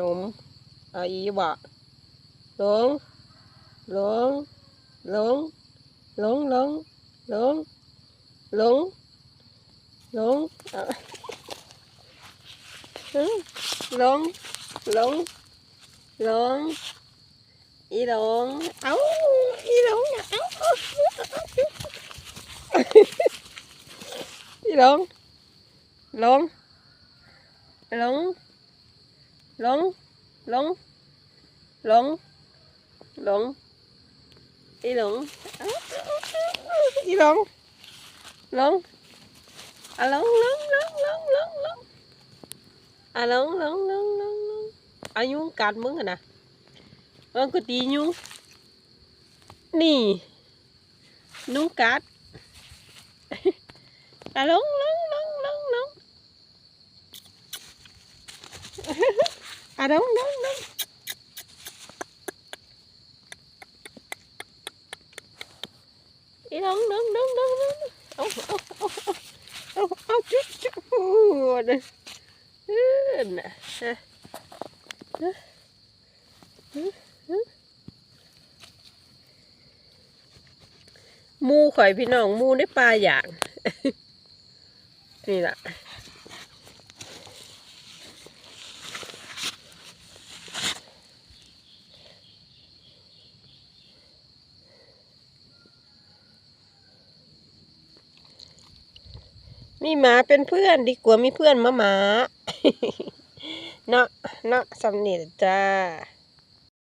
นมเอาอีบ่หลงหลงหลงหลงหลงหลงหลงหลงเอาหึหลงหลงหลงอีหลงเอ้าอีหลงน่ะเอ้าอีหลงหลงหลงห ลง ลง ลง ลง อีหลงอ้าอีหลง ลงอะลงลงลงลงลงลงอะลงลงลงลงลงอายุงกัดมึงอะนะมันก็ตียุงนี่นุงกัดอะหลงหลงลง ดงดงดงอีดงดงดงดงดงเอาเอาเอาเอาเอาจุ๊บจุ๊บนะเออนะฮะฮะฮะมูข่อยพี่น้องมูได้ปลาอย่างนี่แหละ มีหมาเป็นเพื่อนดีกว่ามีเพื่อนมาหมา เนาะเนาะสำเนียจ้า